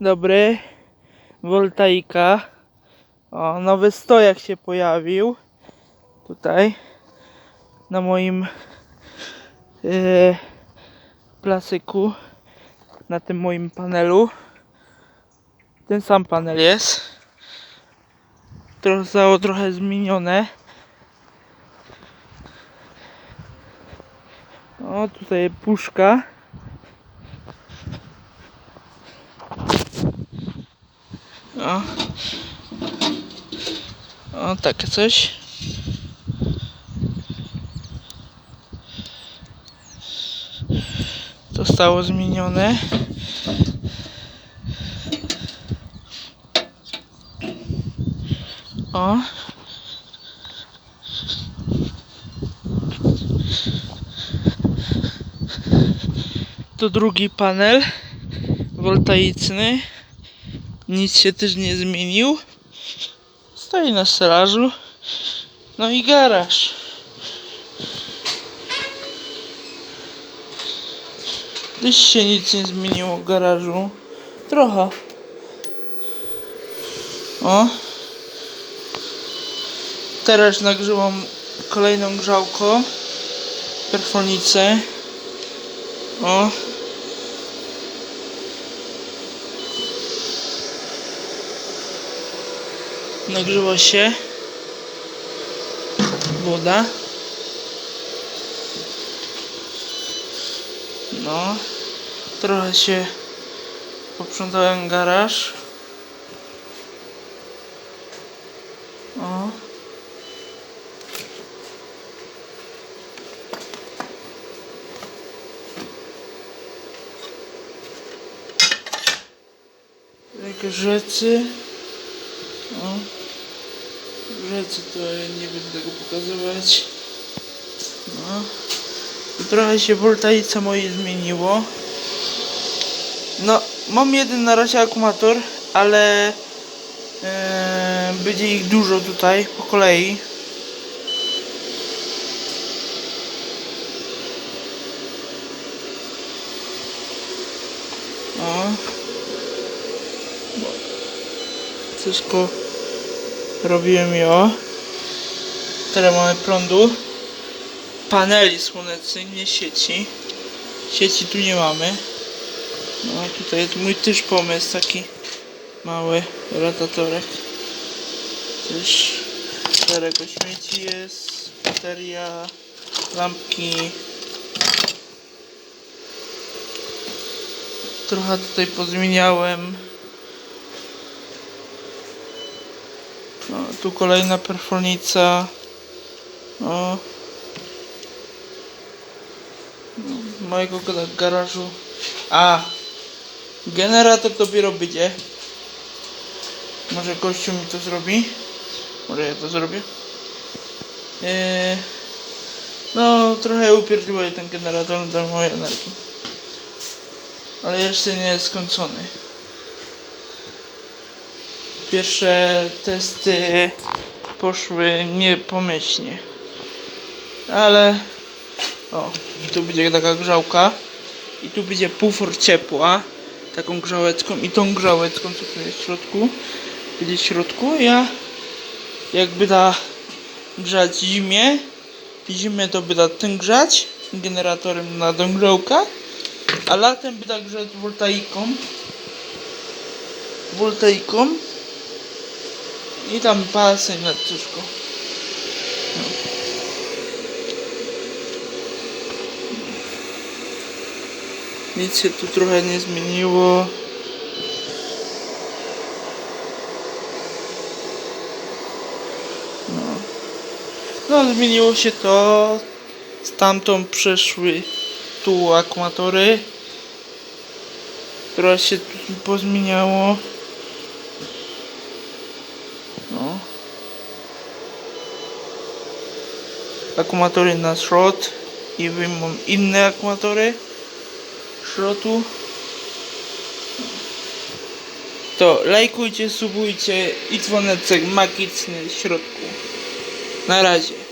dobry. Voltaika. O, nowy stojak się pojawił. Tutaj. Na moim yy, placyku. Na tym moim panelu. Ten sam panel jest. To zostało trochę zmienione. O, tutaj puszka. O. O, takie coś. Zostało zmienione. O. To drugi panel woltaiczny. Nic się też nie zmienił. Stoi na stelażu. No i garaż. Też się nic nie zmieniło w garażu. Trochę. O. Teraz nagrzewam kolejną grzałką. Perfonicę. O. Nagrzewa się woda. No, trochę się poprzątałem garaż. O. Jakieś rzeczy. O. Rzeczy to nie będę tego pokazywać. No. Trochę się voltaica moje zmieniło. No, mam jeden na razie akumulator, ale e, będzie ich dużo tutaj po kolei. O. Wszystko robiłem jo. Tyle mamy prądu. Paneli słonecznych, sieci. Sieci tu nie mamy. No tutaj jest mój też pomysł taki mały rotatorek. Też szereg śmieci jest, bateria, lampki. Trochę tutaj pozmieniałem. No, tu kolejna perfonica. O. No, Mojego ga- garażu. A. Generator dopiero będzie. Może gościu mi to zrobi. Może ja to zrobię. Eee, no, trochę upierdziłem ten generator do mojej energii. Ale jeszcze nie jest skończony. Pierwsze testy poszły niepomyślnie. Ale o, tu będzie taka grzałka. I tu będzie pufor ciepła. Taką grzałeczką i tą grzałeczką co tu jest w środku. Będzie w środku. Ja jakby da grzać zimie zimę to by da tym grzać generatorem na tą grzałkę a latem by da grzać voltaiką voltaiką i tam pasy na wszystko. Nic się tu trochę nie zmieniło. No. no, zmieniło się to. Stamtąd przeszły tu akumulatory. Trochę się tu pozmieniało. Akumulatory na szrot i mam inne akumulatory szrotu. To lajkujcie, subujcie i dzwoneczek magiczny w środku. Na razie.